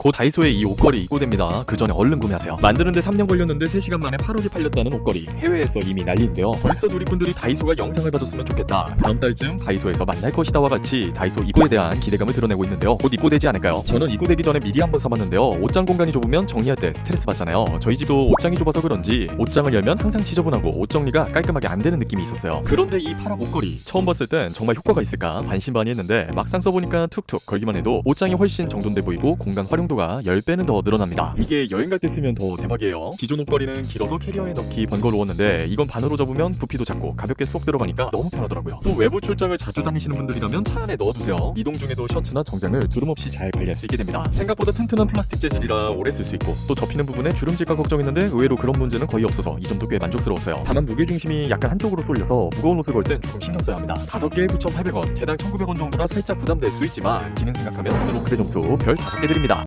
곧 다이소에 이 옷걸이 입고됩니다. 그 전에 얼른 구매하세요. 만드는데 3년 걸렸는데 3시간 만에 8억이 팔렸다는 옷걸이. 해외에서 이미 난리인데요. 벌써 누리꾼들이 다이소가 영상을 봐줬으면 좋겠다. 다음 달쯤 다이소에서 만날 것이다와 같이 다이소 입고에 대한 기대감을 드러내고 있는데요. 곧 입고되지 않을까요? 저는 입고되기 전에 미리 한번 사봤는데요. 옷장 공간이 좁으면 정리할 때 스트레스 받잖아요. 저희 집도 옷장이 좁아서 그런지 옷장을 열면 항상 지저분하고 옷 정리가 깔끔하게 안 되는 느낌이 있었어요. 그런데 이 파락 옷걸이 처음 봤을 땐 정말 효과가 있을까 반신반의했는데 막상 써보니까 툭툭 걸기만 해도 옷장이 훨씬 정돈돼 보이고 공간 활용 도가 10배는 더 늘어납니다. 이게 여행 갈 때 쓰면 더 대박이에요. 기존 옷걸이는 길어서 캐리어에 넣기 번거로웠는데 이건 반으로 접으면 부피도 작고 가볍게 쏙 들어가니까 너무 편하더라고요. 또 외부 출장을 자주 다니시는 분들이라면 차 안에 넣어두세요. 이동 중에도 셔츠나 정장을 주름 없이 잘 관리할 수 있게 됩니다. 생각보다 튼튼한 플라스틱 재질이라 오래 쓸 수 있고 또 접히는 부분에 주름질까 걱정했는데 의외로 그런 문제는 거의 없어서 이 점도 꽤 만족스러웠어요. 다만 무게 중심이 약간 한쪽으로 쏠려서 무거운 옷을 걸 땐 조금 신경 써야 합니다. 5개에 9,800원, 개당 1,900원 정도라 살짝 부담될 수 있지만 기능 생각하면 오늘 오크대 점수 별 5개 드립니다.